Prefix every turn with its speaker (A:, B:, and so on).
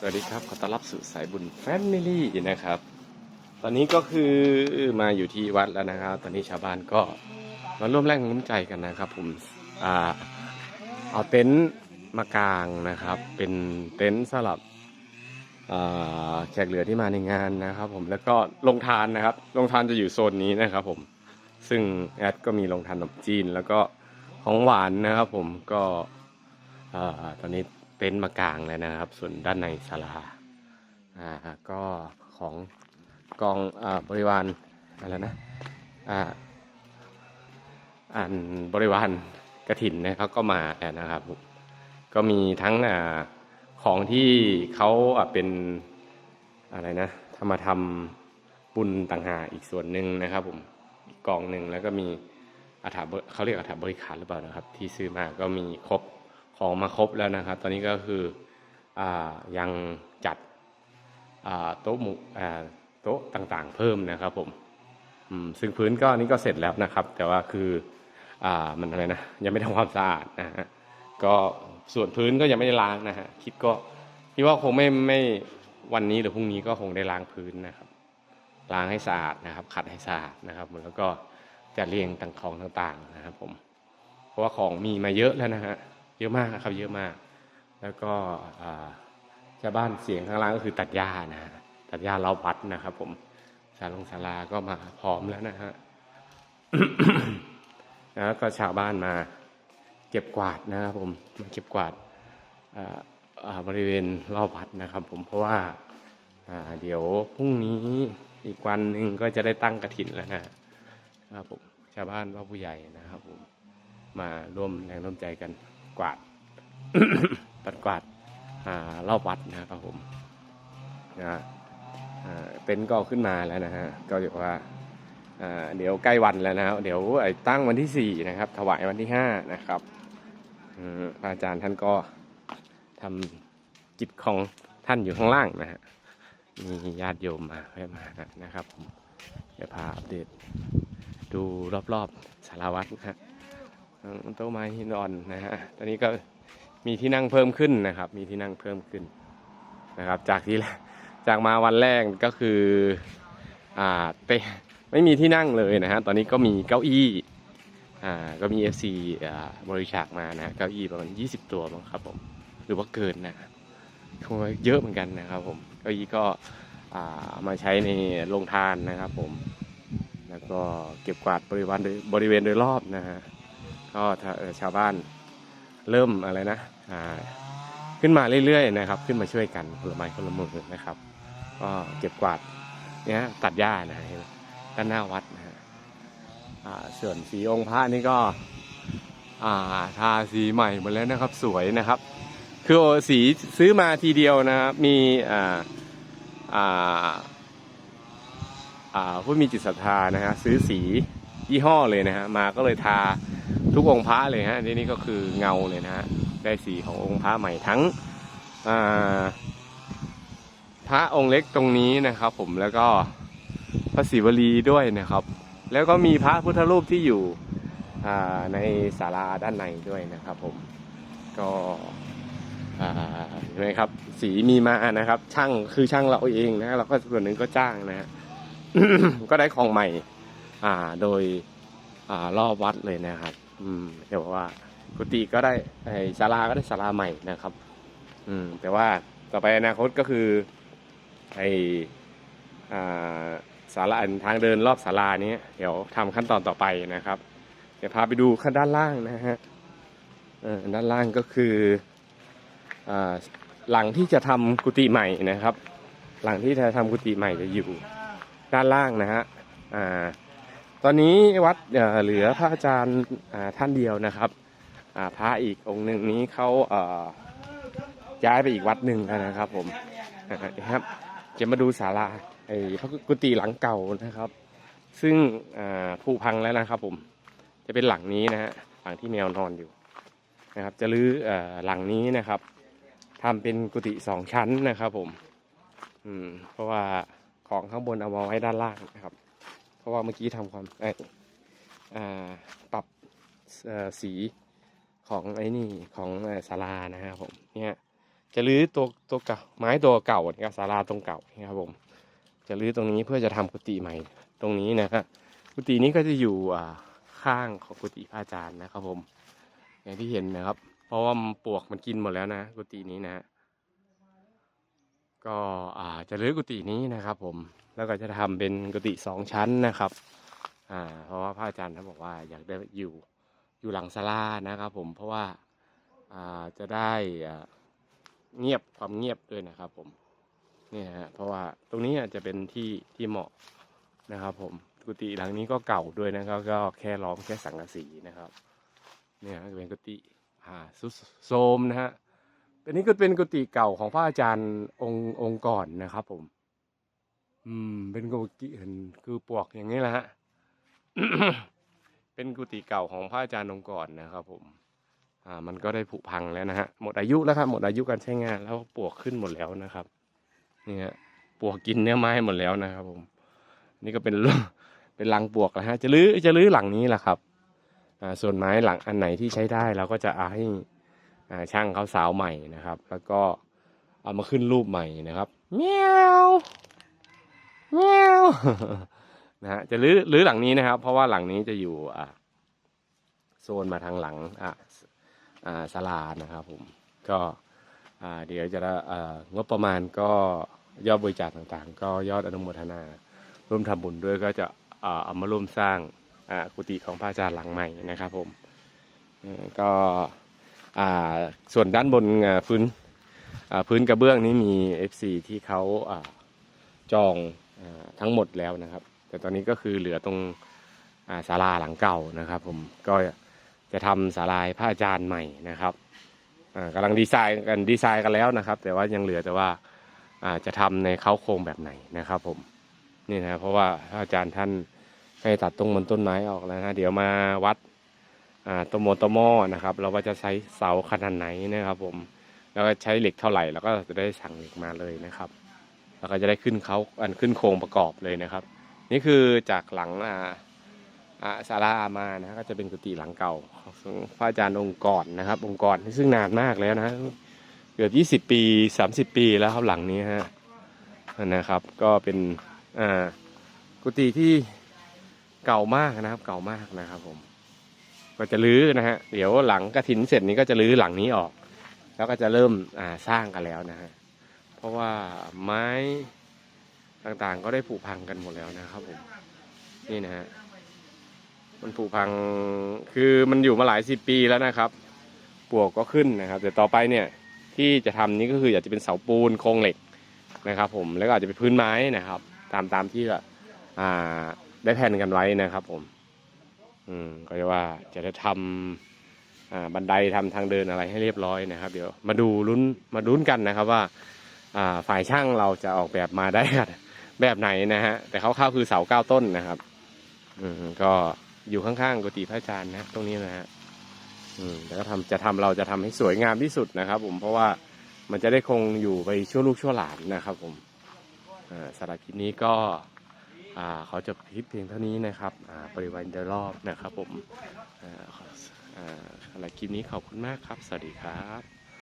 A: สวัสดีครับ ขอต้อนรับสู่สายบุญแฟมิลี่นะครับ ตอนนี้ก็คือมาอยู่ที่วัดแล้วนะครับ ตอนนี้ชาวบ้านก็มาร่วมแรงน้ำใจกันนะครับ ผมอ่าเอาเต็นท์มากางนะครับ เป็นเต็นท์สำหรับแขกเหลือที่มาในงานนะครับ ผมแล้วก็ลงทานนะครับลงทานจะอยู่โซนนี้นะครับ ผมซึ่งแอดก็มีลงทานขนมจีนแล้วก็ของหวานนะครับ ผมก็อตอนนี้ เต็นท์มากางเลยนะครับ ส่วนด้านในศาลาอ่าก็ของกองอ่าบริวารอะไรนะอ่าอ่านบริวารกระถินนะครับก็มานะครับ ก็มีทั้งอ่าของที่เขาเป็นอะไรนะทำมาทำบุญต่างหากอีกส่วนหนึ่งนะครับผมกองหนึ่งแล้วก็มีอัฐบเขาเรียกอัฐบริขารหรือเปล่านะครับ ที่ซื้อมาก็มีครบ ของมาครบแล้วนะครับ ตอนนี้ก็คืออยังจัดโต๊ะหมู่โต๊ะต่างๆ เพิ่มนะครับผมซึ่งพื้นก็นี่ก็เสร็จแล้วนะครับ แต่ว่าคืออมันอะไรนะยังไม่ทำความสะอาดนะฮะก็ส่วนพื้นก็ยังไม่ได้ล้างนะฮะคิดก็คิดว่าคงไม่ไม่วันนี้หรือพรุ่งนี้ก็คงได้ล้างพื้นนะครับล้างให้สะอาดนะครับ ขัดให้สะอาดนะครับแล้วก็จะเรียงต่างของต่างๆนะครับผมเพราะว่าของมีมาเยอะแล้วนะฮะ เยอะมากครับเยอะมาก แล้วก็ชาวบ้านเสียงข้างล่างก็คือตัดหญ้านะฮะตัดหญ้าเราวัดนะครับ ผมศาลงศาลาก็มาพร้อมแล้วนะฮะแล้วก็ชาวบ้านมาเก็บกวาดนะครับผมมาเก็บกวาดบริเวณรอบวัดนะครับ ผมเพราะว่าอ่าเดี๋ยวพรุ่งนี้อีกวันหนึ่งก็จะได้ตั้งกระถินแล้วนะครับผมชาวบ้านว่าผู้ใหญ่นะครับผมมาร่วมแรงร่วมใจกัน กวาด ปัดกวาดอ่ารอบวัดนะครับผมนะอ่าเต็นท์ก็ขึ้นมาแล้วนะฮะก็เรียกว่าอ่าเดี๋ยวใกล้วันแล้วนะครับเดี๋ยวไอ้ตั้งวันที่สี่นะครับ ถวายวันที่ห้านะครับอืมพระอาจารย์ท่านก็ทำกิจของท่านอยู่ข้างล่างนะฮะมีญาติโยมมาให้มานะครับผมเดี๋ยวพาอัปเดตดูรอบๆสารวัตรนะฮะ ต๊ะไม้หินอ่อนนะฮะ ตอนนี้ก็มีที่นั่งเพิ่มขึ้นนะครับ มีที่นั่งเพิ่มขึ้นนะครับ จากที่แรกจากมาวันแรกก็คืออ่าเปไม่มีที่นั่งเลยนะฮะ ตอนนี้ก็มีเก้าอี้อ่าก็มี FC อ่าบริจาคมานะเก้าอี้ประมาณ 20 ตัวมั้งครับผมหรือว่าเกินนะคงเยอะเหมือนกันนะครับผมเก้าอี้ก็อ่ามาใช้ในโรงทานนะครับผม แล้วก็เก็บกวาดบริเวณบริเวณโดยรอบนะฮะ ก็ถ้าชาวบ้านเริ่มอะไรนะขึ้นมาเรื่อยๆนะครับ ขึ้นมาช่วยกันคนละไม้คนละมือนะครับ ก็เก็บกวาดเนี่ยตัดหญ้านะเห็นไหมด้านหน้าวัดนะฮะส่วนสีองค์พระนี่ก็ทาสีใหม่หมดแล้วนะครับสวยนะครับ คือสีซื้อมาทีเดียวนะครับมีผู้มีจิตศรัทธานะฮะซื้อสียี่ห้อเลยนะฮะมาก็เลยทา ทุกองค์พระเลยฮะนี่นี่ก็คือเงาเลยนะฮะได้สีขององค์พระใหม่ทั้งพระองค์เล็กตรงนี้นะครับ ผมแล้วก็พระศิวลีด้วยนะครับ แล้วก็มีพระพุทธรูปที่อยู่ในศาลาด้านในด้วยนะครับ ผมก็เห็นไหมครับ สีมีมานะครับ ช่างคือช่างเราเองนะเราก็ส่วนหนึ่งก็จ้างนะฮะก็ได้ของใหม่ อ่าโดยอรอบวัดเลยนะครับ อืมเดี๋ยวว่ากุฏิก็ได้ไอศาลาก็ได้ศาลาใหม่นะครับ อืม แต่ว่าต่อไปอนาคตก็คือไออ่าศาลาอันทางเดินรอบศาลานี้เดี๋ยวทำขั้นตอนต่อไปนะครับเดี๋ยวพาไปดูขั้นด้านล่างนะฮะด้านล่างก็คืออหลังที่จะทำกุฏิใหม่นะครับ หลังที่จะทำกุฏิใหม่จะอยู่ด้านล่างนะฮะอ่า ตอนนี้วัดเหลือพระอาจารย์ท่านเดียวนะครับอ่าพระอีกองค์หนึ่งนี้เขาเย้ายไปอีกวัดหนึ่งแล้วนะครับ ผมนะครับ จะมาดูศาลาไอ้พระกุฏิหลังเก่านะครับ ซึ่งผุพังแล้วนะครับ ผมจะเป็นหลังนี้นะฮะหลังที่แมวนอนอยู่นะครับ จะรื้ออหลังนี้นะครับทำเป็นกุฏิสองชั้นนะครับ ผม อืม เพราะว่าของข้างบนเอามาไว้ด้านล่างนะครับ ราะว่าเมื่อกี้ทำความปรับสีของไอ้นี่ของศาลานะครับผมเนี่ยจะรื้อตัวตัวเก่าไม้ตัวเก่านะครับศาลาตรงเก่านะครับผมจะรื้อตรงนี้เพื่อจะทำกุฏิใหม่ตรงนี้นะครับกุฏินี้ก็จะอยู่ข้างของกุฏิพระอาจารย์นะครับผม อย่างที่เห็นนะครับ เพราะว่ามันปลวกมันกินหมดแล้วนะกุฏินี้นะ ก็จะรื้อกุฏินี้นะครับผม แล้วก็จะทำเป็นกุฏิสองชั้นนะครับ อ่า เพราะว่าพระอาจารย์ท่านบอกว่าอยากได้อยู่อยู่หลังศาลานะครับ ผม เพราะว่า อ่า จะได้อ่าเงียบความเงียบด้วยนะครับ ผมเนี่ยฮะ เพราะว่าตรงนี้จจะเป็นที่ที่เหมาะนะครับ ผม กุฏิหลังนี้ก็เก่าด้วยนะครับ ก็แค่ล้อมแค่สังกะสีนะครับ เนี่ยเป็นกุฏิอ่าสุโทรมนะฮะอันนี้ก็เป็นกุฏิเก่าของพระอาจารย์องค์องค์ก่อนนะครับ ผม อืม เป็นกุฏิเห็นคือปวกอย่างนี้แหละฮะ เป็นกุฏิเก่าของพระอาจารย์องค์ก่อนนะครับ ผม อ่า มันก็ได้ผุพังแล้วนะฮะ หมดอายุแล้วครับ หมดอายุการใช้งาน แล้วปวกขึ้นหมดแล้วนะครับนี่ฮะปวกกินเนื้อไม้หมดแล้วนะครับ ผม นี่ก็เป็นเป็นรังปวกนะฮะ จะรื้อจะรื้อหลังนี้แหละครับ อ่า ส่วนไม้หลังอันไหนที่ใช้ได้เราก็จะเอาให้อ่าช่างเขาสาวใหม่นะครับ แล้วก็เอามาขึ้นรูปใหม่นะครับเมียว เมียวนะฮะจะรื้อรื้อหลังนี้นะครับ เพราะว่าหลังนี้จะอยู่อ่าโซนมาทางหลังอ่าอ่าศาลานะครับผมก็อ่าเดี๋ยวจะอ่างบประมาณก็ยอดบริจาคต่างๆ ก็ยอดอนุโมทนา ร่วมทำบุญด้วยก็จะอ่าเอามาร่วมสร้างอ่ากุฏิของพระอาจารย์หลังใหม่นะครับผมก็อ่าส่วนด้านบนอ่าพื้นอ่าพื้นกระเบื้องนี้มี FC ที่เขาอ่าจอง ทั้งหมดแล้วนะครับ แต่ตอนนี้ก็คือเหลือตรงาศาลาหลังเก่านะครับ ผมก็จะทำศาลาให้พระอาจารย์ใหม่นะครับอ่ากำลังดีไซน์กันดีไซน์กันแล้วนะครับ แต่ว่ายังเหลือแต่ว่าาจะทำในเขาโครงแบบไหนนะครับ ผมนี่นะเพราะว่าพระอาจารย์ท่านให้ตัดตรงบนต้นไม้ออกแล้วนะเดี๋ยวมาวัดตวโมตวหมอนะครับ เราก็จะใช้เสาขนาดไหนนะครับ ผมแล้วก็ใช้เหล็กเท่าไหร่เราก็จะได้สั่งเหล็กมาเลยนะครับ แล้วก็จะได้ขึ้นเขาอันขึ้นโครงประกอบเลยนะครับ นี่คือจากหลังอ่าอ่าศาลาอามานะก็จะเป็นกุฏิหลังเก่าของพระอาจารย์องค์ก่อนนะครับ องค์ก่อนซึ่งนานมากแล้วนะเกือบยี่สิบปีสามสิบปีแล้วครับหลังนี้ฮะนะครับ ก็เป็นอ่ากุฏิที่เก่ามากนะครับ เก่ามากนะครับผม ก็จะรื้อนะฮะเดี๋ยวหลังกระถินเสร็จนี้ก็จะรื้อหลังนี้ออก แล้วก็จะเริ่มอ่าสร้างกันแล้วนะฮะ เพราะว่าไม้ต่างๆก็ได้ผุพังกันหมดแล้วนะครับผมนี่นะฮะมันผุพังคือมันอยู่มาหลายสิบปีแล้วนะครับปวกก็ขึ้นนะครับแต่ต่อไปเนี่ยที่จะทำนี้ก็คืออยากจะเป็นเสาปูนโครงเหล็กนะครับ ผมแล้วก็อาจจะเป็นพื้นไม้นะครับ ตามตามที่อ่าได้แผนกันไว้นะครับ ผม อืมก็จะว่าจะได้ทำอ่าบันไดทำทางเดินอะไรให้เรียบร้อยนะครับ เดี๋ยวมาดูลุ้นมาลุ้นกันนะครับว่า ฝ่ายช่างเราจะออกแบบมาได้แบบไหนนะฮะ แต่เขาเข้าคือเสาเก้าต้นนะครับ อืมก็อยู่ข้างๆกุฏิพระอาจารย์นะ ตรงนี้นะฮะอืมแต่ก็ทำจะทำเราจะทำให้สวยงามที่สุดนะครับ ผมเพราะว่ามันจะได้คงอยู่ไปชั่วลูกชั่วหลานนะครับ ผมอ่าสำหรับคลิปนี้ก็อ่าเขาจะคลิปเพียงเท่านี้นะครับอ่าบริวารโดรอบนะครับ ผมอ่าอ่าสำหรับคลิปนี้ขอบคุณมากครับ สวัสดีครับ